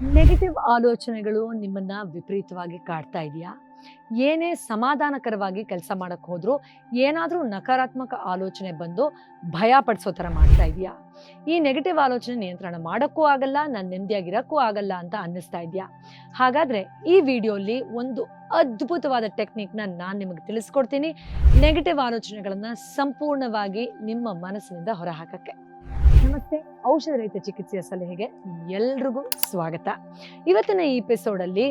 Negative ಆಲೋಚನೆಗಳು ನಿಮ್ಮನ್ನ ವಿಪರೀತವಾಗಿ ಕಾಡ್ತಾ ಇದೆಯಾ? ಏನೇ ಸಮಾಧಾನಕರವಾಗಿ ಕೆಲಸ ಮಾಡಕ್ಕೆ ಹೋದ್ರೂ, ಏನಾದರೂ ನಕಾರಾತ್ಮಕ ಆಲೋಚನೆ ಬಂದು ಭಯ ಪಡಿಸೋ ಥರ ಮಾಡ್ತಾ ಇದೆಯಾ? ಈ ನೆಗೆಟಿವ್ ಆಲೋಚನೆ ನಿಯಂತ್ರಣ ಮಾಡೋಕ್ಕೂ ಆಗಲ್ಲ, ನಾನು ನೆಮ್ಮದಿಯಾಗಿರೋಕ್ಕೂ ಆಗಲ್ಲ ಅಂತ ಅನ್ನಿಸ್ತಾ ಇದೆಯಾ? ಹಾಗಾದರೆ ಈ ವಿಡಿಯೋಲಿ ಒಂದು ಅದ್ಭುತವಾದ ಟೆಕ್ನಿಕ್ನ ನಾನು ನಿಮಗೆ ತಿಳಿಸ್ಕೊಡ್ತೀನಿ. ನೆಗೆಟಿವ್ ಆಲೋಚನೆಗಳನ್ನು ಸಂಪೂರ್ಣವಾಗಿ ನಿಮ್ಮ ಮನಸ್ಸಿನಿಂದ ಹೊರಹಾಕಕ್ಕೆ. ನಮಸ್ತೆ. ಔಷಧ ರಹಿತ ಚಿಕಿತ್ಸೆಯ ಸಲಹೆಗೆ ಎಲ್ರಿಗೂ ಸ್ವಾಗತ. ಇವತ್ತಿನ ಈ ಎಪಿಸೋಡಲ್ಲಿ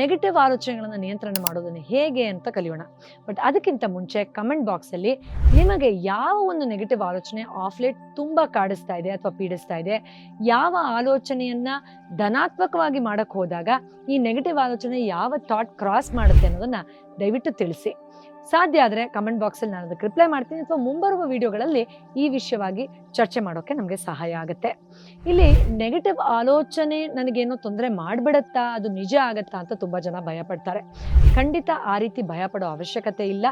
ನೆಗೆಟಿವ್ ಆಲೋಚನೆಗಳನ್ನು ನಿಯಂತ್ರಣ ಮಾಡೋದನ್ನು ಹೇಗೆ ಅಂತ ಕಲಿಯೋಣ. ಬಟ್ ಅದಕ್ಕಿಂತ ಮುಂಚೆ ಕಮೆಂಟ್ ಬಾಕ್ಸಲ್ಲಿ ನಿಮಗೆ ಯಾವ ಒಂದು ನೆಗೆಟಿವ್ ಆಲೋಚನೆ ಆಫ್ಲೇಟ್ ತುಂಬ ಕಾಡಿಸ್ತಾ ಇದೆ ಅಥವಾ ಪೀಡಿಸ್ತಾ ಇದೆ, ಯಾವ ಆಲೋಚನೆಯನ್ನ ಧನಾತ್ಮಕವಾಗಿ ಮಾಡೋಕ್ಕೆ ಹೋದಾಗ ಈ ನೆಗೆಟಿವ್ ಆಲೋಚನೆ ಯಾವ ಥಾಟ್ ಕ್ರಾಸ್ ಮಾಡುತ್ತೆ ಅನ್ನೋದನ್ನ ದಯವಿಟ್ಟು ತಿಳಿಸಿ. ಸಾಧ್ಯ ಆದರೆ ಕಮೆಂಟ್ ಬಾಕ್ಸಲ್ಲಿ ನಾನು ಅದಕ್ಕೆ ರಿಪ್ಲೈ ಮಾಡ್ತೀನಿ ಅಥವಾ ಮುಂಬರುವ ವಿಡಿಯೋಗಳಲ್ಲಿ ಈ ವಿಷಯವಾಗಿ ಚರ್ಚೆ ಮಾಡೋಕ್ಕೆ ನಮಗೆ ಸಹಾಯ ಆಗುತ್ತೆ. ಇಲ್ಲಿ ನೆಗೆಟಿವ್ ಆಲೋಚನೆ ನನಗೇನೋ ತೊಂದರೆ ಮಾಡಿಬಿಡತ್ತಾ, ಅದು ನಿಜ ಆಗತ್ತಾ ಅಂತ ತುಂಬ ಜನ ಭಯಪಡ್ತಾರೆ. ಖಂಡಿತ ಆ ರೀತಿ ಭಯಪಡೋ ಅವಶ್ಯಕತೆ ಇಲ್ಲ.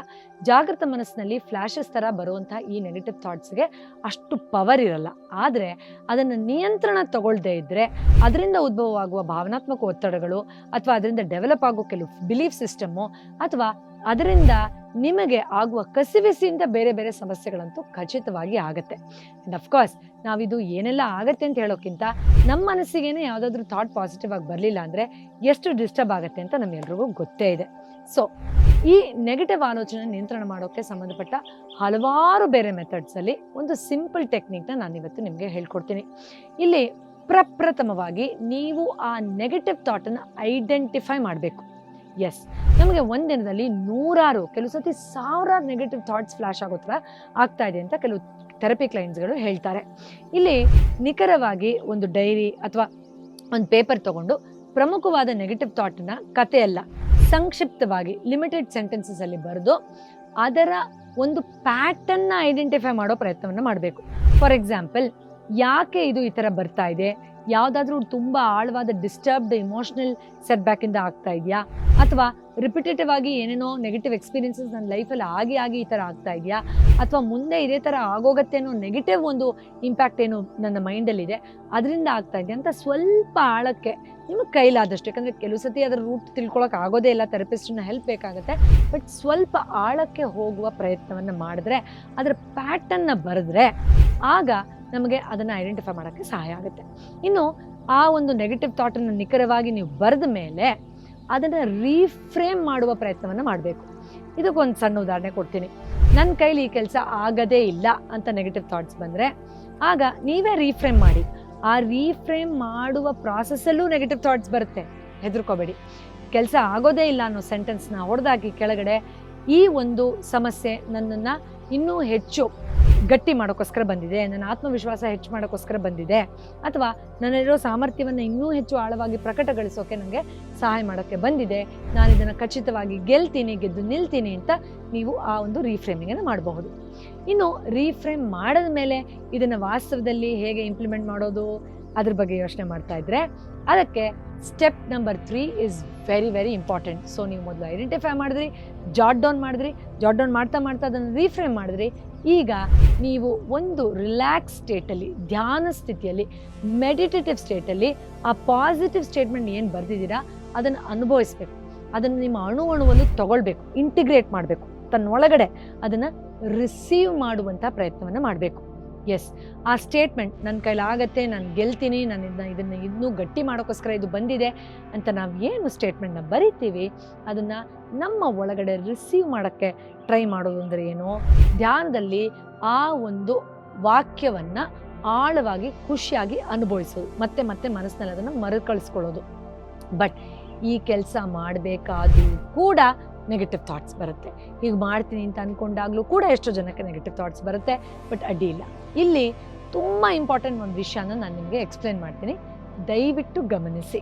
ಜಾಗೃತ ಮನಸ್ಸಿನಲ್ಲಿ ಫ್ಲ್ಯಾಶಸ್ ಥರ ಬರುವಂಥ ಈ ನೆಗೆಟಿವ್ ಥಾಟ್ಸ್ಗೆ ಅಷ್ಟು ಪವರ್ ಇರಲ್ಲ. ಆದರೆ ಅದನ್ನು ನಿಯಂತ್ರಣ ತಗೊಳ್ಳದೇ ಇದ್ದರೆ ಅದರಿಂದ ಉದ್ಭವವಾಗುವ ಭಾವನಾತ್ಮಕ ಒತ್ತಡಗಳು ಅಥವಾ ಅದರಿಂದ ಡೆವಲಪ್ ಆಗೋ ಕೆಲವು ಬಿಲೀಫ್ ಸಿಸ್ಟಮ್ಮು ಅಥವಾ ಅದರಿಂದ ನಿಮಗೆ ಆಗುವ ಕಸಿವಿಸಿಯಿಂದ ಬೇರೆ ಬೇರೆ ಸಮಸ್ಯೆಗಳಂತೂ ಖಚಿತವಾಗಿ ಆಗುತ್ತೆ. ಆ್ಯಂಡ್ ಅಫ್ಕೋರ್ಸ್ ನಾವಿದು ಏನೆಲ್ಲ ಆಗತ್ತೆ ಅಂತ ಹೇಳೋಕ್ಕಿಂತ ನಮ್ಮ ಮನಸ್ಸಿಗೇನೆ ಯಾವುದಾದ್ರೂ ಥಾಟ್ ಪಾಸಿಟಿವ್ ಆಗಿ ಬರಲಿಲ್ಲ ಅಂದರೆ ಎಷ್ಟು ಡಿಸ್ಟರ್ಬ್ ಆಗುತ್ತೆ ಅಂತ ನಮ್ಮೆಲ್ರಿಗೂ ಗೊತ್ತೇ ಇದೆ. ಸೊ ಈ ನೆಗೆಟಿವ್ ಆಲೋಚನೆ ನಿಯಂತ್ರಣ ಮಾಡೋಕ್ಕೆ ಸಂಬಂಧಪಟ್ಟ ಹಲವಾರು ಬೇರೆ ಮೆಥಡ್ಸಲ್ಲಿ ಒಂದು ಸಿಂಪಲ್ ಟೆಕ್ನಿಕ್ನ ನಾನು ಇವತ್ತು ನಿಮಗೆ ಹೇಳ್ಕೊಡ್ತೀನಿ. ಇಲ್ಲಿ ಪ್ರಪ್ರಥಮವಾಗಿ ನೀವು ಆ ನೆಗೆಟಿವ್ ಥಾಟನ್ನು ಐಡೆಂಟಿಫೈ ಮಾಡಬೇಕು. ಎಸ್ ನಮಗೆ ಒಂದಿನದಲ್ಲಿ ನೂರಾರು, ಕೆಲವು ಸತಿ ಸಾವಿರಾರು ನೆಗೆಟಿವ್ ಥಾಟ್ಸ್ ಫ್ಲಾಶ್ ಆಗೋ ಥರ ಆಗ್ತಾ ಇದೆ ಅಂತ ಕೆಲವು ಥೆರಪಿ ಕ್ಲೈಂಟ್ಸ್ಗಳು ಹೇಳ್ತಾರೆ. ಇಲ್ಲಿ ನಿಖರವಾಗಿ ಒಂದು ಡೈರಿ ಅಥವಾ ಒಂದು ಪೇಪರ್ ತಗೊಂಡು ಪ್ರಮುಖವಾದ ನೆಗೆಟಿವ್ ಥಾಟನ್ನ ಕಥೆಯಲ್ಲ ಸಂಕ್ಷಿಪ್ತವಾಗಿ ಲಿಮಿಟೆಡ್ ಸೆಂಟೆನ್ಸಸಲ್ಲಿ ಬರೆದು ಅದರ ಒಂದು ಪ್ಯಾಟರ್ನ್ನ ಐಡೆಂಟಿಫೈ ಮಾಡೋ ಪ್ರಯತ್ನವನ್ನು ಮಾಡಬೇಕು. ಫಾರ್ ಎಕ್ಸಾಂಪಲ್ ಯಾಕೆ ಇದು ಈ ಥರ ಬರ್ತಾ ಇದೆ? ಯಾವುದಾದ್ರೂ ತುಂಬ ಆಳವಾದ ಡಿಸ್ಟರ್ಬ್ಡ್ ಇಮೋಷ್ನಲ್ ಸೆಟ್ ಬ್ಯಾಕಿಂದ ಆಗ್ತಾ ಇದೆಯಾ? ಅಥವಾ ರಿಪಿಟೇಟಿವ್ ಆಗಿ ಏನೇನೋ ನೆಗೆಟಿವ್ ಎಕ್ಸ್ಪೀರಿಯನ್ಸಸ್ ನನ್ನ ಲೈಫಲ್ಲಿ ಆಗಿ ಆಗಿ ಈ ಥರ ಆಗ್ತಾ ಇದೆಯಾ? ಅಥವಾ ಮುಂದೆ ಇದೇ ಥರ ಆಗೋಗತ್ತೆ ಅನ್ನೋ ನೆಗೆಟಿವ್ ಒಂದು ಇಂಪ್ಯಾಕ್ಟ್ ಏನು ನನ್ನ ಮೈಂಡಲ್ಲಿದೆ ಅದರಿಂದ ಆಗ್ತಾ ಇದೆಯಾ? ಅಂತ ಸ್ವಲ್ಪ ಆಳಕ್ಕೆ ನಿಮಗೆ ಕೈಲಾದಷ್ಟು, ಯಾಕಂದರೆ ಕೆಲವು ಸತಿ ಅದರ ರೂಟ್ ತಿಳ್ಕೊಳಕ್ಕೆ ಆಗೋದೇ ಇಲ್ಲ ಥೆರಪಿಸ್ಟನ್ನ ಹೆಲ್ಪ್ ಬೇಕಾಗುತ್ತೆ ಬಟ್ ಸ್ವಲ್ಪ ಆಳಕ್ಕೆ ಹೋಗುವ ಪ್ರಯತ್ನವನ್ನು ಮಾಡಿದ್ರೆ, ಅದರ ಪ್ಯಾಟರ್ನ್ನ ಬರೆದ್ರೆ, ಆಗ ನಮಗೆ ಅದನ್ನು ಐಡೆಂಟಿಫೈ ಮಾಡೋಕ್ಕೆ ಸಹಾಯ ಆಗುತ್ತೆ. ಇನ್ನು ಆ ಒಂದು ನೆಗೆಟಿವ್ ಥಾಟನ್ನು ನಿಖರವಾಗಿ ನೀವು ಬರೆದ ಮೇಲೆ ಅದನ್ನು ರೀಫ್ರೇಮ್ ಮಾಡುವ ಪ್ರಯತ್ನವನ್ನು ಮಾಡಬೇಕು. ಇದಕ್ಕೊಂದು ಸಣ್ಣ ಉದಾಹರಣೆ ಕೊಡ್ತೀನಿ. ನನ್ನ ಕೈಲಿ ಈ ಕೆಲಸ ಆಗದೇ ಇಲ್ಲ ಅಂತ ನೆಗೆಟಿವ್ ಥಾಟ್ಸ್ ಬಂದರೆ, ಆಗ ನೀವೇ ರೀಫ್ರೇಮ್ ಮಾಡಿ. ಆ ರೀಫ್ರೇಮ್ ಮಾಡುವ ಪ್ರಾಸೆಸ್ಸಲ್ಲೂ ನೆಗೆಟಿವ್ ಥಾಟ್ಸ್ ಬರುತ್ತೆ. ಹೆದರ್ಕೋಬೇಡಿ. ಕೆಲಸ ಆಗೋದೇ ಇಲ್ಲ ಅನ್ನೋ ಸೆಂಟೆನ್ಸ್ನ ಹೊಡೆದಾಕಿ ಕೆಳಗಡೆ ಈ ಒಂದು ಸಮಸ್ಯೆ ನನ್ನನ್ನು ಇನ್ನೂ ಹೆಚ್ಚು ಗಟ್ಟಿ ಮಾಡೋಕ್ಕೋಸ್ಕರ ಬಂದಿದೆ, ನನ್ನ ಆತ್ಮವಿಶ್ವಾಸ ಹೆಚ್ಚು ಮಾಡೋಕ್ಕೋಸ್ಕರ ಬಂದಿದೆ, ಅಥವಾ ನನ್ನಲ್ಲಿರೋ ಸಾಮರ್ಥ್ಯವನ್ನು ಇನ್ನೂ ಹೆಚ್ಚು ಆಳವಾಗಿ ಪ್ರಕಟಗೊಳಿಸೋಕೆ ನನಗೆ ಸಹಾಯ ಮಾಡೋಕ್ಕೆ ಬಂದಿದೆ ನಾನು ಇದನ್ನು ಖಚಿತವಾಗಿ ಗೆಲ್ತೀನಿ, ಗೆದ್ದು ನಿಲ್ತೀನಿ ಅಂತ ನೀವು ಆ ಒಂದು ರೀಫ್ರೇಮಿಂಗನ್ನು ಮಾಡಬಹುದು. ಇನ್ನು ರೀಫ್ರೇಮ್ ಮಾಡಿದ ಮೇಲೆ ಇದನ್ನು ವಾಸ್ತವದಲ್ಲಿ ಹೇಗೆ ಇಂಪ್ಲಿಮೆಂಟ್ ಮಾಡೋದು, ಅದ್ರ ಬಗ್ಗೆ ಯೋಚನೆ ಮಾಡ್ತಾ ಇದ್ರೆ, ಅದಕ್ಕೆ step number three is very very important so ನೀವು ಮೊದಲು ಐಡೆಂಟಿಫೈ ಮಾಡಿದ್ರಿ ಜಾಟ್ ಡೌನ್ ಮಾಡಿದ್ರಿ ಜಾಟ್ ಡೌನ್ ಮಾಡ್ತಾ ಮಾಡ್ತಾ ಅದನ್ನು ರೀಫ್ರೇಮ್ ಮಾಡಿದ್ರಿ ಈಗ ನೀವು ಒಂದು ರಿಲ್ಯಾಕ್ಸ್ ಸ್ಟೇಟಲ್ಲಿ ಧ್ಯಾನ ಸ್ಥಿತಿಯಲ್ಲಿ ಮೆಡಿಟೇಟಿವ್ ಸ್ಟೇಟಲ್ಲಿ ಆ ಪಾಸಿಟಿವ್ ಸ್ಟೇಟ್ಮೆಂಟ್ ಏನು ಬರೆದಿದ್ದೀರಾ, ಅದನ್ನು ಅನುಭವಿಸ್ಬೇಕು. ಅದನ್ನು ನಿಮ್ಮ ಅಣು ಅಣುವಲ್ಲಿ ತಗೊಳ್ಬೇಕು ಇಂಟಿಗ್ರೇಟ್ ಮಾಡಬೇಕು, ತನ್ನೊಳಗಡೆ ಅದನ್ನು ರಿಸೀವ್ ಮಾಡುವಂಥ ಪ್ರಯತ್ನವನ್ನು ಮಾಡಬೇಕು. ಎಸ್ ಆ ಸ್ಟೇಟ್ಮೆಂಟ್ ನನ್ನ ಕೈಲಾಗತ್ತೆ ನಾನು ಗೆಲ್ತೀನಿ ನಾನು ಇದನ್ನ ಇದನ್ನು ಇನ್ನೂ ಗಟ್ಟಿ ಮಾಡೋಕ್ಕೋಸ್ಕರ ಇದು ಬಂದಿದೆ ಅಂತ ನಾವು ಏನು ಸ್ಟೇಟ್ಮೆಂಟ್ನ ಬರಿತೀವಿ, ಅದನ್ನು ನಮ್ಮ ಒಳಗಡೆ ರಿಸೀವ್ ಮಾಡೋಕ್ಕೆ ಟ್ರೈ ಮಾಡೋದು ಅಂದರೆ ಏನು? ಧ್ಯಾನದಲ್ಲಿ ಆ ಒಂದು ವಾಕ್ಯವನ್ನು ಆಳವಾಗಿ, ಖುಷಿಯಾಗಿ ಅನುಭವಿಸೋದು ಮತ್ತೆ ಮತ್ತೆ ಮನಸ್ಸಿನಲ್ಲಿ ಅದನ್ನು ಮರುಕಳಿಸ್ಕೊಳ್ಳೋದು. ಬಟ್ ಈ ಕೆಲಸ ಮಾಡಬೇಕಾದ್ರೂ ಕೂಡ ನೆಗೆಟಿವ್ ಥಾಟ್ಸ್ ಬರುತ್ತೆ. ಹೀಗೆ ಮಾಡ್ತೀನಿ ಅಂತ ಅಂದ್ಕೊಂಡಾಗಲೂ ಕೂಡ ಎಷ್ಟೋ ಜನಕ್ಕೆ ನೆಗೆಟಿವ್ ಥಾಟ್ಸ್ ಬರುತ್ತೆ ಬಟ್ ಅಡ್ಡಿ ಇಲ್ಲ. ಇಲ್ಲಿ ತುಂಬ ಇಂಪಾರ್ಟೆಂಟ್ ಒಂದು ವಿಷಯನ ನಾನು ನಿಮಗೆ ಎಕ್ಸ್ಪ್ಲೇನ್ ಮಾಡ್ತೀನಿ. ದಯವಿಟ್ಟು ಗಮನಿಸಿ.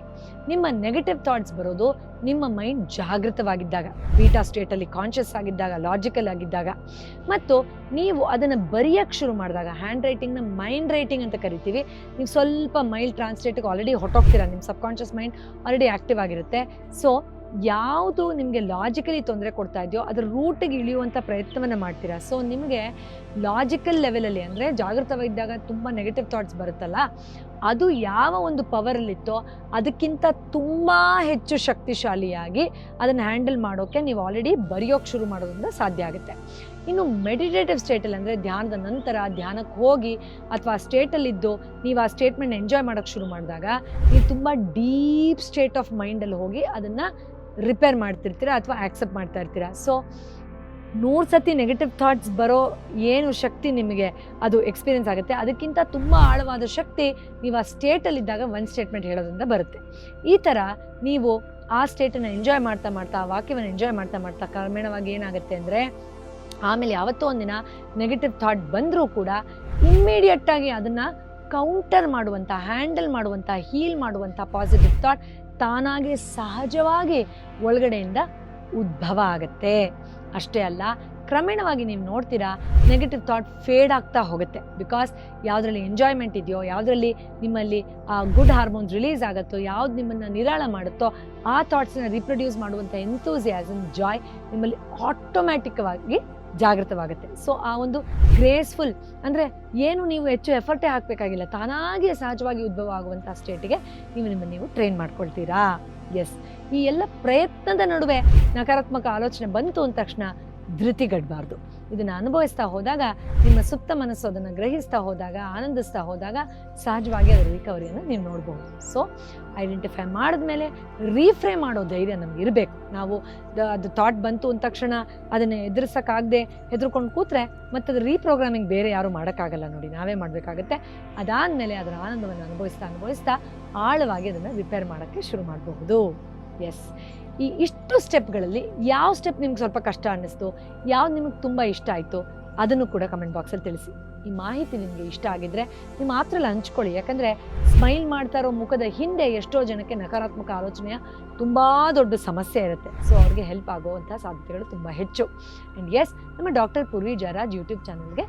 ನಿಮ್ಮ ನೆಗೆಟಿವ್ ಥಾಟ್ಸ್ ಬರೋದು ನಿಮ್ಮ ಮೈಂಡ್ ಜಾಗೃತವಾಗಿದ್ದಾಗ ಬೀಟಾ ಸ್ಟೇಟಲ್ಲಿ ಕಾನ್ಷಿಯಸ್ ಆಗಿದ್ದಾಗ ಲಾಜಿಕಲ್ ಆಗಿದ್ದಾಗ, ಮತ್ತು ನೀವು ಅದನ್ನು ಬರೆಯೋಕ್ಕೆ ಶುರು ಮಾಡಿದಾಗ ಹ್ಯಾಂಡ್ ರೈಟಿಂಗ್ನ ಮೈಂಡ್ ರೈಟಿಂಗ್ ಅಂತ ಕರಿತೀವಿ, ನೀವು ಸ್ವಲ್ಪ ಮೈಲ್ಡ್ ಟ್ರಾನ್ಸ್ಲೇಟಿಗೆ ಆಲ್ರೆಡಿ ಹೊಟ್ಟೋಗ್ತೀರ ನಿಮ್ಮ ಸಬ್ಕಾನ್ಷಿಯಸ್ ಮೈಂಡ್ ಆಲ್ರೆಡಿ ಆ್ಯಕ್ಟಿವ್ ಆಗಿರುತ್ತೆ. ಸೊ ಯಾವುದು ನಿಮಗೆ ಲಾಜಿಕಲಿ ತೊಂದರೆ ಕೊಡ್ತಾ ಇದೆಯೋ ಅದರ ರೂಟಿಗೆ ಇಳಿಯುವಂಥ ಪ್ರಯತ್ನವನ್ನು ಮಾಡ್ತೀರಾ? ಸೊ ನಿಮಗೆ ಲಾಜಿಕಲ್ ಲೆವೆಲಲ್ಲಿ ಅಂದರೆ ಜಾಗೃತವಾಗಿದ್ದಾಗ ತುಂಬ ನೆಗೆಟಿವ್ ಥಾಟ್ಸ್ ಬರುತ್ತಲ್ಲ, ಅದು ಯಾವ ಒಂದು ಪವರಲ್ಲಿತ್ತೋ ಅದಕ್ಕಿಂತ ತುಂಬ ಹೆಚ್ಚು ಶಕ್ತಿಶಾಲಿಯಾಗಿ ಅದನ್ನು ಹ್ಯಾಂಡಲ್ ಮಾಡೋಕ್ಕೆ ನೀವು ಆಲ್ರೆಡಿ ಬರೆಯೋಕ್ಕೆ ಶುರು ಮಾಡೋದ್ರಿಂದ ಸಾಧ್ಯ ಆಗುತ್ತೆ. ಇನ್ನು ಮೆಡಿಟೇಟಿವ್ ಸ್ಟೇಟಲ್ಲಿ ಅಂದರೆ ಧ್ಯಾನದ ನಂತರ ಧ್ಯಾನಕ್ಕೆ ಹೋಗಿ ಅಥವಾ ಆ ಸ್ಟೇಟಲ್ಲಿದ್ದು ನೀವು ಆ ಸ್ಟೇಟ್ಮೆಂಟ್ ಎಂಜಾಯ್ ಮಾಡೋಕ್ಕೆ ಶುರು ಮಾಡಿದಾಗ, ನೀವು ತುಂಬ ಡೀಪ್ ಸ್ಟೇಟ್ ಆಫ್ ಮೈಂಡಲ್ಲಿ ಹೋಗಿ ಅದನ್ನು ರಿಪೇರ್ ಮಾಡ್ತಿರ್ತೀರಾ ಅಥವಾ ಆಕ್ಸೆಪ್ಟ್ ಮಾಡ್ತಾ ಇರ್ತೀರಾ? ಸೊ ನೂರು ಸತಿ ನೆಗೆಟಿವ್ ಥಾಟ್ಸ್ ಬರೋ ಏನು ಶಕ್ತಿ ನಿಮಗೆ ಅದು ಎಕ್ಸ್ಪೀರಿಯನ್ಸ್ ಆಗುತ್ತೆ. ಅದಕ್ಕಿಂತ ತುಂಬ ಆಳವಾದ ಶಕ್ತಿ ನೀವು ಆ ಸ್ಟೇಟಲ್ಲಿದ್ದಾಗ ಒಂದು ಸ್ಟೇಟ್ಮೆಂಟ್ ಹೇಳೋದ್ರಿಂದ ಬರುತ್ತೆ. ಈ ಥರ ನೀವು ಆ ಸ್ಟೇಟನ್ನು ಎಂಜಾಯ್ ಮಾಡ್ತಾ ಮಾಡ್ತಾ, ಆ ವಾಕ್ಯವನ್ನು ಎಂಜಾಯ್ ಮಾಡ್ತಾ ಮಾಡ್ತಾ ಕ್ರಮೇಣವಾಗಿ ಏನಾಗುತ್ತೆ ಅಂದರೆ, ಆಮೇಲೆ ಯಾವತ್ತೋ ಒಂದಿನ ನೆಗೆಟಿವ್ ಥಾಟ್ ಬಂದರೂ ಕೂಡ ಇಮ್ಮಿಡಿಯೇಟಾಗಿ ಅದನ್ನು ಕೌಂಟರ್ ಮಾಡುವಂಥ ಹ್ಯಾಂಡಲ್ ಮಾಡುವಂಥ ಹೀಲ್ ಮಾಡುವಂಥ ಪಾಸಿಟಿವ್ ಥಾಟ್ ತಾನಾಗೆ ಸಹಜವಾಗಿ ಒಳಗಡೆಯಿಂದ ಉದ್ಭವ ಆಗುತ್ತೆ. ಅಷ್ಟೇ ಅಲ್ಲ, ಕ್ರಮೇಣವಾಗಿ ನೀವು ನೋಡ್ತೀರಾ ನೆಗೆಟಿವ್ ಥಾಟ್ ಫೇಡ್ ಆಗ್ತಾ ಹೋಗುತ್ತೆ. ಬಿಕಾಸ್ ಯಾವುದ್ರಲ್ಲಿ ಎಂಜಾಯ್ಮೆಂಟ್ ಇದೆಯೋ, ಯಾವುದರಲ್ಲಿ ನಿಮ್ಮಲ್ಲಿ ಆ ಗುಡ್ ಹಾರ್ಮೋನ್ಸ್ ರಿಲೀಸ್ ಆಗುತ್ತೋ, ಯಾವ್ದು ನಿಮ್ಮನ್ನು ನಿರಾಳ ಮಾಡುತ್ತೋ, ಆ ಥಾಟ್ಸನ್ನ ರಿಪ್ರೊಡ್ಯೂಸ್ ಮಾಡುವಂಥ ಎಂಥೂಸಿಯಾಸಮ್ ಜಾಯ್ ನಿಮ್ಮಲ್ಲಿ ಆಟೋಮ್ಯಾಟಿಕ್ವಾಗಿ ಜಾಗೃತವಾಗುತ್ತೆ. ಸೊ ಆ ಒಂದು ಗ್ರೇಸ್ಫುಲ್ ಅಂದರೆ ಏನು ನೀವು ಹೆಚ್ಚು ಎಫರ್ಟೇ ಹಾಕಬೇಕಾಗಿಲ್ಲ. ತಾನಾಗಿಯೇ ಸಹಜವಾಗಿ ಉದ್ಭವ ಆಗುವಂಥ ಸ್ಟೇಟಿಗೆ ನೀವು ನಿಮ್ಮನ್ನು ನೀವು ಟ್ರೈನ್ ಮಾಡ್ಕೊಳ್ತೀರಾ? ಎಸ್ ಈ ಎಲ್ಲ ಪ್ರಯತ್ನದ ನಡುವೆ ನಕಾರಾತ್ಮಕ ಆಲೋಚನೆ ಬಂತು ಅಂದ ತಕ್ಷಣ ಧೃತಿಗಡಬಾರ್ದು. ಇದನ್ನು ಅನುಭವಿಸ್ತಾ ಹೋದಾಗ, ನಿಮ್ಮ ಸುಪ್ತ ಮನಸ್ಸು ಅದನ್ನು ಗ್ರಹಿಸ್ತಾ ಹೋದಾಗ, ಆನಂದಿಸ್ತಾ ಹೋದಾಗ ಸಹಜವಾಗಿ ಅದರ ರಿಕವರಿಯನ್ನು ನೀವು ನೋಡ್ಬೋದು. ಸೊ ಐಡೆಂಟಿಫೈ ಮಾಡಿದ್ಮೇಲೆ ರೀಫ್ರೈ ಮಾಡೋ ಧೈರ್ಯ ನಮ್ಗೆ ಇರಬೇಕು. ನಾವು ಅದು ಥಾಟ್ ಬಂತು ಅಂದ ತಕ್ಷಣ ಅದನ್ನು ಎದುರಿಸೋಕ್ಕಾಗದೆ ಹೆದರ್ಕೊಂಡು ಕೂತ್ರೆ ಮತ್ತು ಅದು ರೀಪ್ರೋಗ್ರಾಮಿಂಗ್ ಬೇರೆ ಯಾರು ಮಾಡೋಕ್ಕಾಗಲ್ಲ ನೋಡಿ, ನಾವೇ ಮಾಡಬೇಕಾಗತ್ತೆ. ಅದಾದಮೇಲೆ ಅದರ ಆನಂದವನ್ನು ಅನುಭವಿಸ್ತಾ ಅನುಭವಿಸ್ತಾ ಆಳವಾಗಿ ಅದನ್ನು ರಿಪೇರ್ ಮಾಡೋಕ್ಕೆ ಶುರು ಮಾಡಬಹುದು ಎಸ್ ಈ ಇಷ್ಟು ಸ್ಟೆಪ್ಗಳಲ್ಲಿ ಯಾವ ಸ್ಟೆಪ್ ನಿಮ್ಗೆ ಸ್ವಲ್ಪ ಕಷ್ಟ ಅನ್ನಿಸ್ತು? ಯಾವ್ದು ನಿಮಗೆ ತುಂಬ ಇಷ್ಟ ಆಯಿತು? ಅದನ್ನು ಕೂಡ ಕಮೆಂಟ್ ಬಾಕ್ಸಲ್ಲಿ ತಿಳಿಸಿ. ಈ ಮಾಹಿತಿ ನಿಮಗೆ ಇಷ್ಟ ಆಗಿದ್ರೆ ನೀವು ಮಾತ್ರ ಹಂಚ್ಕೊಳ್ಳಿ ಯಾಕಂದರೆ ಸ್ಮೈಲ್ ಮಾಡ್ತಾ ಇರೋ ಮುಖದ ಹಿಂದೆ ಎಷ್ಟೋ ಜನಕ್ಕೆ ನಕಾರಾತ್ಮಕ ಆಲೋಚನೆಯ ತುಂಬ ದೊಡ್ಡ ಸಮಸ್ಯೆ ಇರುತ್ತೆ. ಸೊ ಅವ್ರಿಗೆ ಹೆಲ್ಪ್ ಆಗುವಂಥ ಸಾಧ್ಯತೆಗಳು ತುಂಬ ಹೆಚ್ಚು. ಆ್ಯಂಡ್ ಎಸ್ ನಮ್ಮ ಡಾಕ್ಟರ್ ಪೂರ್ವಿ ಜಯರಾಜ್ ಯೂಟ್ಯೂಬ್ ಚಾನಲ್ಗೆ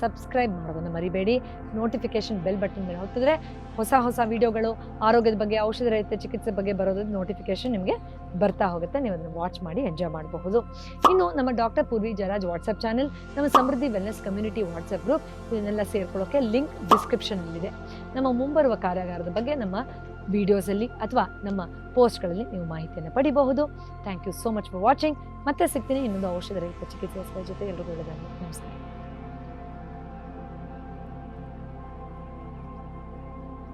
ಸಬ್ಸ್ಕ್ರೈಬ್ ಮಾಡೋದನ್ನು ಮರಿಬೇಡಿ. ನೋಟಿಫಿಕೇಶನ್ ಬೆಲ್ ಬಟನ್ ಮೇಲೆ ಹೊತ್ತಿದ್ರೆ ಹೊಸ ಹೊಸ ವಿಡಿಯೋಗಳು, ಆರೋಗ್ಯದ ಬಗ್ಗೆ ಔಷಧ ರಹಿತ ಚಿಕಿತ್ಸೆ ಬಗ್ಗೆ ಬರೋದ್ರ ನೋಟಿಫಿಕೇಶನ್ ನಿಮಗೆ ಬರ್ತಾ ಹೋಗುತ್ತೆ. ನೀವು ಅದನ್ನು ವಾಚ್ ಮಾಡಿ ಎಂಜಾಯ್ ಮಾಡಬಹುದು. ಇನ್ನು ನಮ್ಮ doctor Poorvi Jayaraj WhatsApp channel ನಮ್ಮ Samruddhi wellness community WhatsApp group ಇದನ್ನೆಲ್ಲ ಸೇರ್ಕೊಳ್ಳೋಕ್ಕೆ ಲಿಂಕ್ ಡಿಸ್ಕ್ರಿಪ್ಷನಲ್ಲಿದೆ ನಮ್ಮ ಮುಂಬರುವ ಕಾರ್ಯಾಗಾರದ ಬಗ್ಗೆ ನಮ್ಮ ವಿಡಿಯೋಸಲ್ಲಿ ಅಥವಾ ನಮ್ಮ ಪೋಸ್ಟ್ಗಳಲ್ಲಿ ನೀವು ಮಾಹಿತಿಯನ್ನು ಪಡಿಬಹುದು. Thank you so much for watching ಮತ್ತೆ ಸಿಗ್ತೀನಿ ಇನ್ನೊಂದು ಔಷಧ ರಹಿತ ಚಿಕಿತ್ಸೆ ಜೊತೆ. ಎಲ್ಲರಿಗೂ ಒಳ್ಳೆಯದಾಗಲಿ ನಮಸ್ಕಾರ.